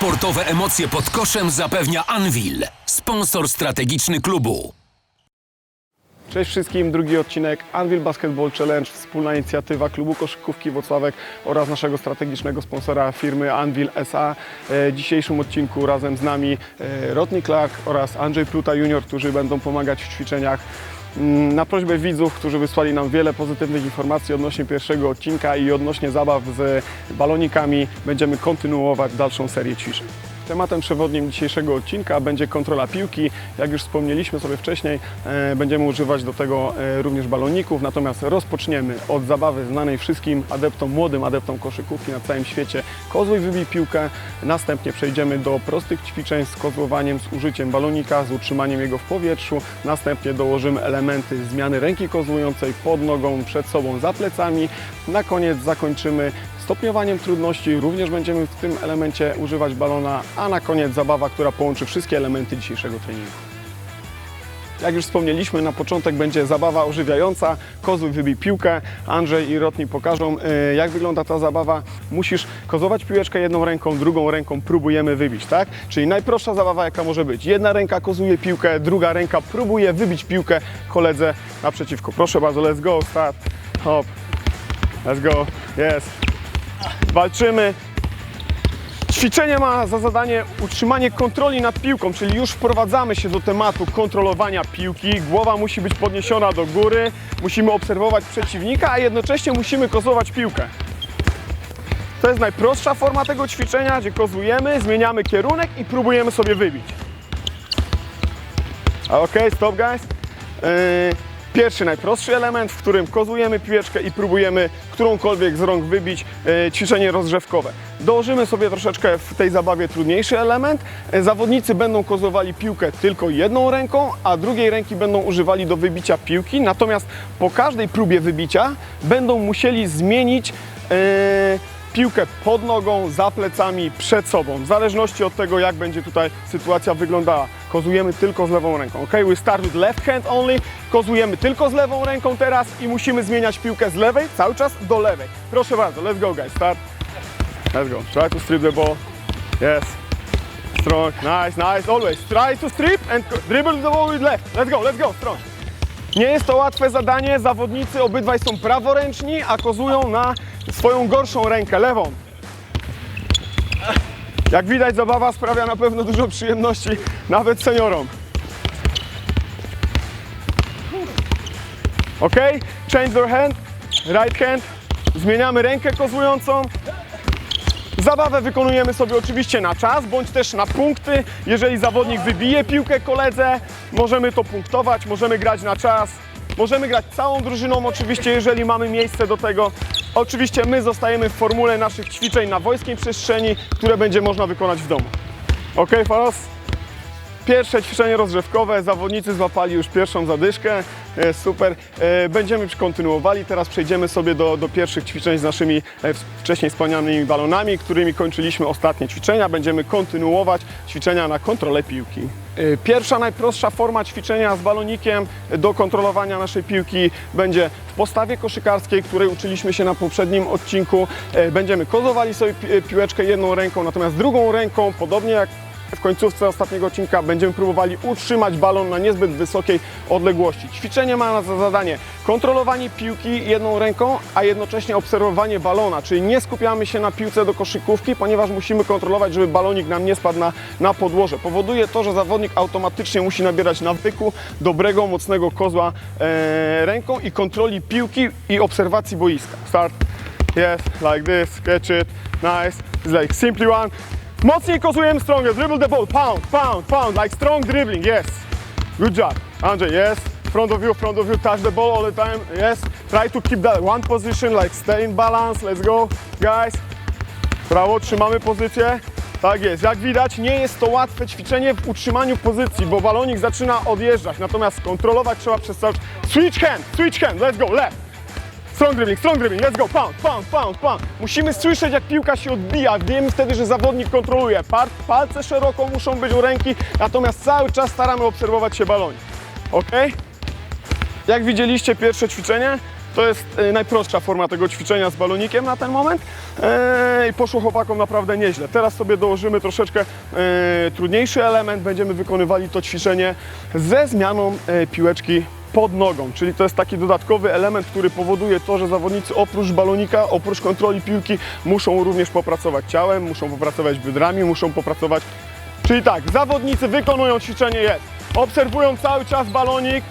Sportowe emocje pod koszem zapewnia Anvil, sponsor strategiczny klubu. Cześć wszystkim, drugi odcinek Anvil Basketball Challenge, wspólna inicjatywa klubu koszykówki Włocławek oraz naszego strategicznego sponsora firmy Anvil SA. E, W dzisiejszym odcinku razem z nami e, Rodney Clark oraz Andrzej Pluta Junior, którzy będą pomagać w ćwiczeniach. Mm, Na prośbę widzów, którzy wysłali nam wiele pozytywnych informacji odnośnie pierwszego odcinka i odnośnie zabaw z balonikami, będziemy kontynuować dalszą serię ćwiczeń. Tematem przewodnim dzisiejszego odcinka będzie kontrola piłki. Jak już wspomnieliśmy sobie wcześniej, e, będziemy używać do tego e, również baloników, natomiast rozpoczniemy od zabawy znanej wszystkim adeptom, młodym adeptom koszykówki na całym świecie. Kozłuj wybij piłkę, następnie przejdziemy do prostych ćwiczeń z kozłowaniem z użyciem balonika, z utrzymaniem jego w powietrzu, następnie dołożymy elementy zmiany ręki kozłującej pod nogą, przed sobą, za plecami. Na koniec zakończymy stopniowaniem trudności również będziemy w tym elemencie używać balona, a na koniec zabawa, która połączy wszystkie elementy dzisiejszego treningu. Jak już wspomnieliśmy, na początek będzie zabawa ożywiająca. Kozły wybij piłkę. Andrzej i Rotni pokażą, e, jak wygląda ta zabawa. Musisz kozować piłeczkę jedną ręką, drugą ręką próbujemy wybić, tak? Czyli najprostsza zabawa, jaka może być. Jedna ręka kozuje piłkę, druga ręka próbuje wybić piłkę koledze naprzeciwko. Proszę bardzo, let's go, start, hop, let's go, jest. Walczymy, Ćwiczenie ma za zadanie utrzymanie kontroli nad piłką, czyli już wprowadzamy się do tematu kontrolowania piłki. Głowa musi być podniesiona do góry, musimy obserwować przeciwnika, a jednocześnie musimy kozłować piłkę. To jest najprostsza forma tego ćwiczenia, gdzie kozujemy, zmieniamy kierunek i próbujemy sobie wybić. Ok, stop guys. Yy, Pierwszy, najprostszy element, w którym kozujemy piłeczkę i próbujemy którąkolwiek z rąk wybić, yy, ćwiczenie rozgrzewkowe. Dołożymy sobie troszeczkę w tej zabawie trudniejszy element. Yy, Zawodnicy będą kozowali piłkę tylko jedną ręką, a drugiej ręki będą używali do wybicia piłki. Natomiast po każdej próbie wybicia będą musieli zmienić yy, piłkę pod nogą, za plecami, przed sobą. W zależności od tego, jak będzie tutaj sytuacja wyglądała. Kozujemy tylko z lewą ręką. Ok, we start with left hand only. Kozujemy tylko z lewą ręką teraz i musimy zmieniać piłkę z lewej cały czas do lewej. Proszę bardzo, let's go guys, start. Let's go. Try to strip the ball. Yes. Strong. Nice, nice. Always. Try to strip and dribble the ball with left. Let's go, let's go. Strong. Nie jest to łatwe zadanie. Zawodnicy obydwaj są praworęczni, a kozują na swoją gorszą rękę, lewą. Jak widać, zabawa sprawia na pewno dużo przyjemności nawet seniorom. Ok? Change your hand. Right hand. Zmieniamy rękę kozłującą. Zabawę wykonujemy sobie oczywiście na czas, bądź też na punkty. Jeżeli zawodnik wybije piłkę koledze, możemy to punktować, możemy grać na czas. Możemy grać całą drużyną oczywiście, jeżeli mamy miejsce do tego. Oczywiście my zostajemy w formule naszych ćwiczeń na wojskiej przestrzeni, które będzie można wykonać w domu. Ok, Faros? Pierwsze ćwiczenie rozgrzewkowe, zawodnicy złapali już pierwszą zadyszkę, e, super. E, Będziemy kontynuowali, teraz przejdziemy sobie do, do pierwszych ćwiczeń z naszymi e, wcześniej wspomnianymi balonami, którymi kończyliśmy ostatnie ćwiczenia. Będziemy kontynuować ćwiczenia na kontrolę piłki. E, Pierwsza, najprostsza forma ćwiczenia z balonikiem do kontrolowania naszej piłki będzie w postawie koszykarskiej, której uczyliśmy się na poprzednim odcinku. E, Będziemy kozowali sobie pi- piłeczkę jedną ręką, natomiast drugą ręką, podobnie jak w końcówce ostatniego odcinka będziemy próbowali utrzymać balon na niezbyt wysokiej odległości. Ćwiczenie ma za zadanie kontrolowanie piłki jedną ręką, a jednocześnie obserwowanie balona, czyli nie skupiamy się na piłce do koszykówki, ponieważ musimy kontrolować, żeby balonik nam nie spadł na, na podłoże. Powoduje to, że zawodnik automatycznie musi nabierać nawyku dobrego, mocnego kozła e, ręką i kontroli piłki i obserwacji boiska. Start. Yes, like this, catch it, nice. It's like simply one. Mocniej kozujemy stronger. Dribble the ball. Pound, pound, pound. Like strong dribbling. Yes. Good job. Andrzej, yes. Front of you, front of you. Touch the ball all the time. Yes. Try to keep that one position. Like stay in balance. Let's go, guys. Prawo, trzymamy pozycję. Tak jest. Jak widać, nie jest to łatwe ćwiczenie w utrzymaniu pozycji, bo balonik zaczyna odjeżdżać. Natomiast kontrolować trzeba przez cały. Switch hand, switch hand. Let's go. Left. Strong dribbling, strong dribbling, let's go, pound, pound, pound, pound. Musimy słyszeć, jak piłka się odbija. Wiemy wtedy, że zawodnik kontroluje. Palce szeroko muszą być u ręki, natomiast cały czas staramy obserwować się balonik. Ok? Jak widzieliście pierwsze ćwiczenie, to jest e, najprostsza forma tego ćwiczenia z balonikiem na ten moment. E, i poszło chłopakom naprawdę nieźle. Teraz sobie dołożymy troszeczkę e, trudniejszy element, będziemy wykonywali to ćwiczenie ze zmianą piłeczki pod nogą, czyli to jest taki dodatkowy element, który powoduje to, że zawodnicy oprócz balonika, oprócz kontroli piłki muszą również popracować ciałem, muszą popracować biodrami, muszą popracować Czyli tak, zawodnicy wykonują ćwiczenie jest. Obserwują cały czas balonik.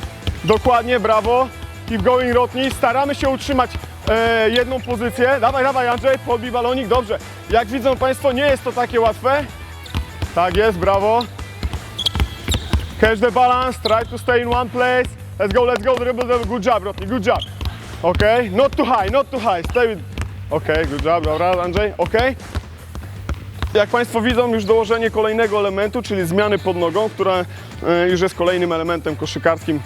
Dokładnie, brawo. Keep going, Rotni. Staramy się utrzymać e, jedną pozycję. Dawaj, dawaj, Andrzej, podbij balonik. Dobrze. Jak widzą Państwo, nie jest to takie łatwe. Tak jest, brawo. Catch the balance, try to stay in one place. Let's go, let's go, dribble, dribble. Good job, Rotni, good job. Okay, not too high, not too high. Stay with... Okay, good job, dobra, Andrzej, okay. Jak Państwo widzą, już dołożenie kolejnego elementu, czyli zmiany pod nogą, która e, już jest kolejnym elementem koszykarskim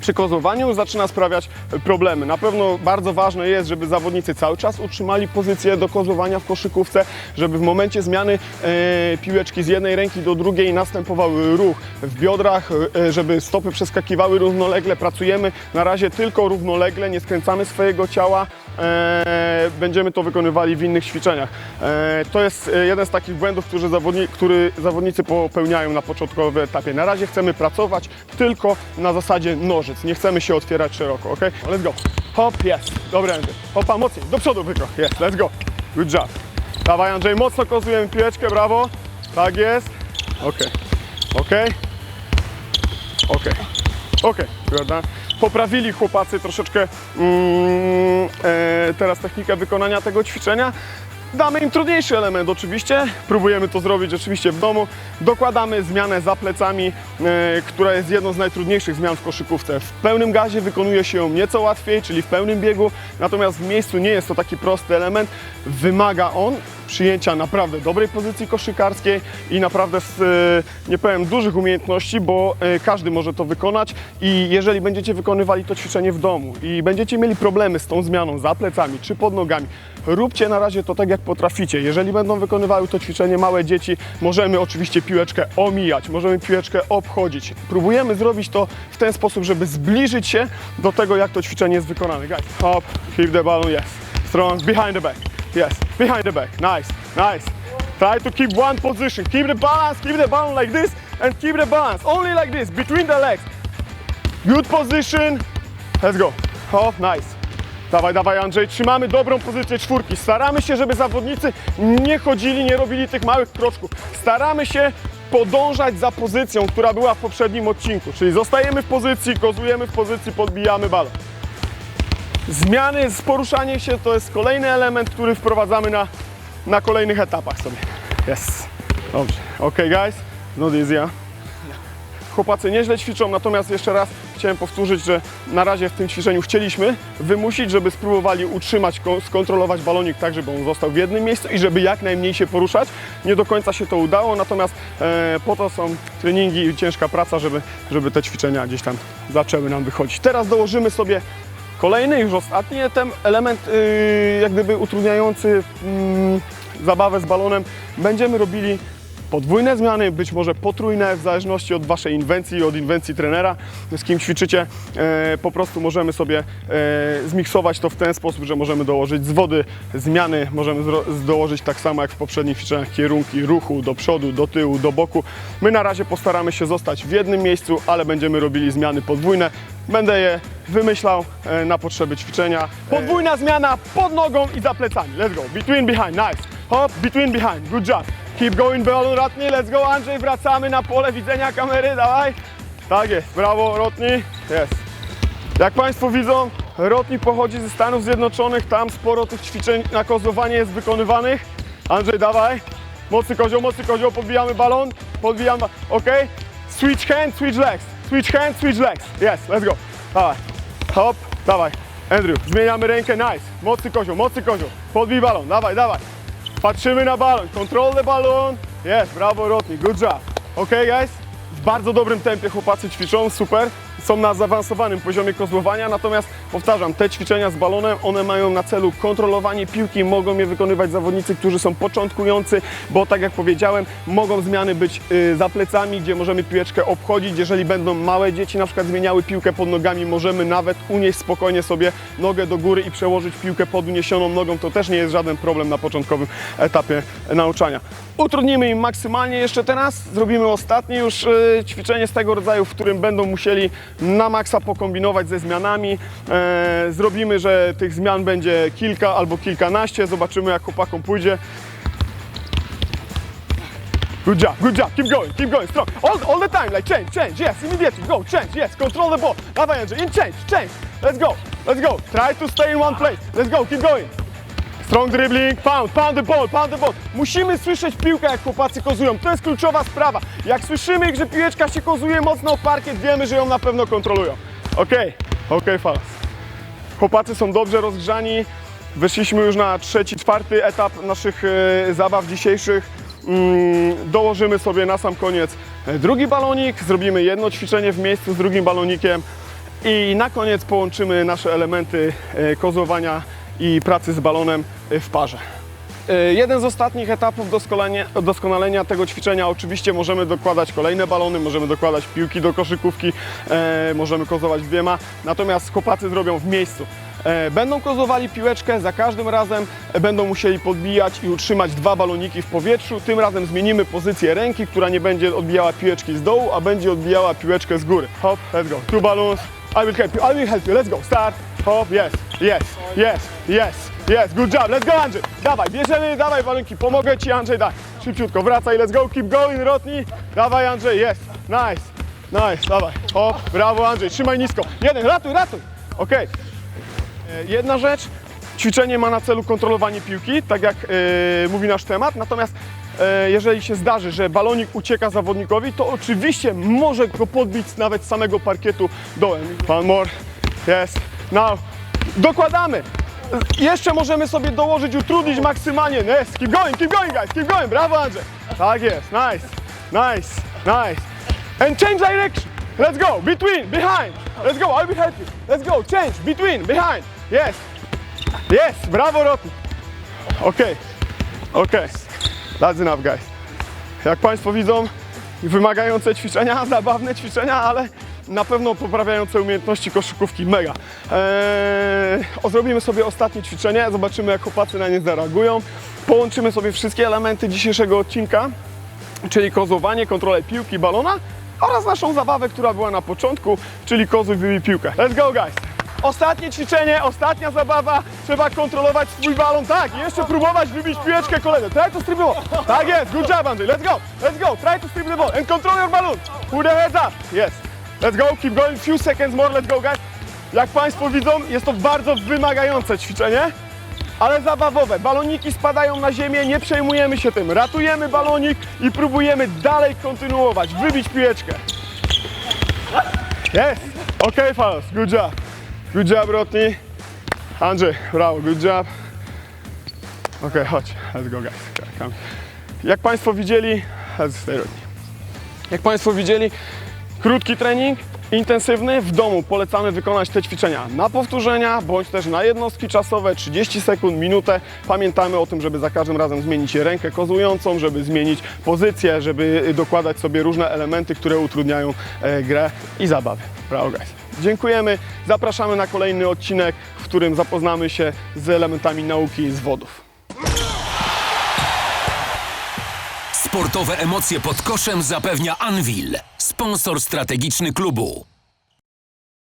przy kozowaniu zaczyna sprawiać problemy. Na pewno bardzo ważne jest, żeby zawodnicy cały czas utrzymali pozycję do kozowania w koszykówce, żeby w momencie zmiany e, piłeczki z jednej ręki do drugiej następował ruch w biodrach, e, żeby stopy przeskakiwały równolegle. Pracujemy na razie tylko równolegle, nie skręcamy swojego ciała. E, będziemy to wykonywali w innych ćwiczeniach. E, to jest e, jeden z takich błędów, który, który zawodnicy popełniają na początkowym etapie. Na razie chcemy pracować tylko na zasadzie nożyc. Nie chcemy się otwierać szeroko, ok? Let's go. Hop, jest. Dobra, Andrzej. Hopa, mocniej. Do przodu wykroch. Jest, let's go. Good job. Dawaj, Andrzej, mocno kozujemy piłeczkę, brawo. Tak jest. Ok. Ok. Ok. Ok, prawda? Poprawili chłopacy troszeczkę mm, e, teraz technikę wykonania tego ćwiczenia. Damy im trudniejszy element oczywiście, próbujemy to zrobić oczywiście w domu. Dokładamy zmianę za plecami, e, która jest jedną z najtrudniejszych zmian w koszykówce. W pełnym gazie wykonuje się ją nieco łatwiej, czyli w pełnym biegu, natomiast w miejscu nie jest to taki prosty element. Wymaga on przyjęcia naprawdę dobrej pozycji koszykarskiej i naprawdę z, e, nie powiem, dużych umiejętności, bo e, każdy może to wykonać i jeżeli będziecie wykonywali to ćwiczenie w domu i będziecie mieli problemy z tą zmianą za plecami czy pod nogami, róbcie na razie to tak jak potraficie. Jeżeli będą wykonywały to ćwiczenie małe dzieci, możemy oczywiście piłeczkę omijać, możemy piłeczkę obchodzić. Próbujemy zrobić to w ten sposób, żeby zbliżyć się do tego, jak to ćwiczenie jest wykonane. Guys, hop, keep the ball, yes. Strong, behind the back. Yes, behind the back. Nice, nice. Try to keep one position. Keep the balance, keep the balance like this, and keep the balance. Only like this, between the legs. Good position. Let's go. Hop, nice. Dawaj, dawaj Andrzej, trzymamy dobrą pozycję czwórki. Staramy się, żeby zawodnicy nie chodzili, nie robili tych małych kroczków. Staramy się podążać za pozycją, która była w poprzednim odcinku. Czyli zostajemy w pozycji, kozujemy w pozycji, podbijamy balon. Zmiany z poruszaniem się to jest kolejny element, który wprowadzamy na, na kolejnych etapach sobie. Yes. Dobrze. Ok, guys. Not easy, yeah? Chłopacy nieźle ćwiczą, natomiast jeszcze raz chciałem powtórzyć, że na razie w tym ćwiczeniu chcieliśmy wymusić, żeby spróbowali utrzymać, ko- skontrolować balonik tak, żeby on został w jednym miejscu i żeby jak najmniej się poruszać. Nie do końca się to udało, natomiast e, po to są treningi i ciężka praca, żeby, żeby te ćwiczenia gdzieś tam zaczęły nam wychodzić. Teraz dołożymy sobie Kolejny, już ostatni tem, element yy, jak gdyby utrudniający mm, zabawę z balonem. Będziemy robili podwójne zmiany, być może potrójne, w zależności od Waszej inwencji od inwencji trenera, z kim ćwiczycie. E, po prostu możemy sobie e, zmiksować to w ten sposób, że możemy dołożyć z wody zmiany, możemy dołożyć tak samo jak w poprzednich ćwiczeniach kierunki ruchu do przodu, do tyłu, do boku. My na razie postaramy się zostać w jednym miejscu, ale będziemy robili zmiany podwójne. Będę je wymyślał e, na potrzeby ćwiczenia. Podwójna zmiana pod nogą i za plecami. Let's go. Between, behind. Nice. Hop, between, behind. Good job. Keep going, balon Rotni. Let's go, Andrzej. Wracamy na pole widzenia kamery. Dawaj. Tak jest. Brawo, Rotni. Jest. Jak Państwo widzą, Rotni pochodzi ze Stanów Zjednoczonych. Tam sporo tych ćwiczeń na kozowanie jest wykonywanych. Andrzej, dawaj. Mocny kozioł, mocny kozioł. Podbijamy balon. Podbijamy. Ok. Switch hand, switch legs. Switch hand, switch legs. Yes, let's go. Dawaj. Hop, dawaj. Andrew, zmieniamy rękę, nice. Mocny kozioł, mocny kozioł. Podbij balon, dawaj, dawaj. Patrzymy na balon, control balon. Yes, brawo Rotni, good job. Ok guys? W bardzo dobrym tempie chłopacy ćwiczą, super. Są na zaawansowanym poziomie kozłowania, natomiast powtarzam, te ćwiczenia z balonem, one mają na celu kontrolowanie piłki, mogą je wykonywać zawodnicy, którzy są początkujący, bo tak jak powiedziałem, mogą zmiany być y, za plecami, gdzie możemy piłeczkę obchodzić, jeżeli będą małe dzieci na przykład zmieniały piłkę pod nogami, możemy nawet unieść spokojnie sobie nogę do góry i przełożyć piłkę pod uniesioną nogą, to też nie jest żaden problem na początkowym etapie nauczania. Utrudnimy im maksymalnie jeszcze teraz, zrobimy ostatnie już y, ćwiczenie z tego rodzaju, w którym będą musieli na maksa pokombinować ze zmianami. E, zrobimy, że tych zmian będzie kilka albo kilkanaście, zobaczymy jak chłopakom pójdzie. Good job, good job. Keep going, keep going, strong. All, all the time, like change, change, yes, immediately. Go, change, yes, control the ball. Dawaj Andrzej, in change, change. Let's go, let's go. Try to stay in one place. Let's go, keep going. Strong dribbling, pound, pound the ball, pound the ball. Musimy słyszeć piłkę, jak chłopacy kozują. To jest kluczowa sprawa. Jak słyszymy, że piłeczka się kozuje mocno o parkiet, wiemy, że ją na pewno kontrolują. Okej, okej, fals. Chłopacy są dobrze rozgrzani. Weszliśmy już na trzeci, czwarty etap naszych e, zabaw dzisiejszych. Mm, dołożymy sobie na sam koniec e, drugi balonik, zrobimy jedno ćwiczenie w miejscu z drugim balonikiem i na koniec połączymy nasze elementy e, kozowania i pracy z balonem e, w parze. E, Jeden z ostatnich etapów doskonalenia, tego ćwiczenia oczywiście możemy dokładać kolejne balony, możemy dokładać piłki do koszykówki, e, możemy kozować dwiema, natomiast chłopacy zrobią w miejscu. E, będą kozowali piłeczkę, za każdym razem będą musieli podbijać i utrzymać dwa baloniki w powietrzu. Tym razem zmienimy pozycję ręki, która nie będzie odbijała piłeczki z dołu, a będzie odbijała piłeczkę z góry. Hop, let's go. Two balloons. I will help you, I will help you. Let's go. Start. Hop, yes, yes, yes, yes, yes. Good job. Let's go Andrzej. Dawaj, bierzemy, dawaj balonki. Pomogę Ci Andrzej, daj. Szybciutko, wracaj, let's go. Keep going, Rotni. Dawaj Andrzej, yes. Nice, nice, dawaj. Hop, brawo Andrzej, trzymaj nisko. Jeden, ratuj, ratuj. Okej. E, Jedna rzecz, ćwiczenie ma na celu kontrolowanie piłki, tak jak e, mówi nasz temat, natomiast e, jeżeli się zdarzy, że balonik ucieka zawodnikowi, to oczywiście może go podbić nawet z samego parkietu dołem. One more, yes, now, dokładamy. Jeszcze możemy sobie dołożyć, utrudnić maksymalnie. Yes, keep going, keep going guys, keep going, brawo Andrzej. Tak jest, nice, nice, nice. And change direction. Let's go. Between, behind. Let's go. I will help you. Let's go. Change. Between, behind. Yes. Yes. Brawo, Roty. Okay. Okay. That's enough, guys. Jak Państwo widzą, wymagające ćwiczenia, zabawne ćwiczenia, ale na pewno poprawiające umiejętności koszykówki. Mega. Eee, zrobimy sobie ostatnie ćwiczenie, zobaczymy jak chłopacy na nie zareagują. Połączymy sobie wszystkie elementy dzisiejszego odcinka czyli kozowanie, kontrolę piłki, balona oraz naszą zabawę, która była na początku, czyli kozuj, wybij piłkę. Let's go guys! Ostatnie ćwiczenie, ostatnia zabawa, trzeba kontrolować swój balon, tak, i jeszcze próbować wybić piłeczkę koledze. Try to strip the ball. Tak jest, good job Andrzej, let's go, let's go, try to strip the ball and control your balloon. Put the heads up, yes. Let's go, keep going, few seconds more, let's go guys. Jak Państwo widzą, jest to bardzo wymagające ćwiczenie, ale zabawowe. Baloniki spadają na ziemię, nie przejmujemy się tym. Ratujemy balonik i próbujemy dalej kontynuować, wybić piłeczkę. Jest! Ok, Faust, good job. Good job, Rotni. Andrzej, brawo, good job. Ok, chodź, let's go guys. Come. Jak Państwo widzieli, let's stay Rotni. Jak Państwo widzieli, krótki trening, intensywny. W domu polecamy wykonać te ćwiczenia na powtórzenia, bądź też na jednostki czasowe, 30 sekund, minutę. Pamiętamy o tym, żeby za każdym razem zmienić rękę kozującą, żeby zmienić pozycję, żeby dokładać sobie różne elementy, które utrudniają e, grę i zabawę. Brawo, guys. Dziękujemy. Zapraszamy na kolejny odcinek, w którym zapoznamy się z elementami nauki z wodów. Sportowe emocje pod koszem zapewnia Anvil, sponsor strategiczny klubu.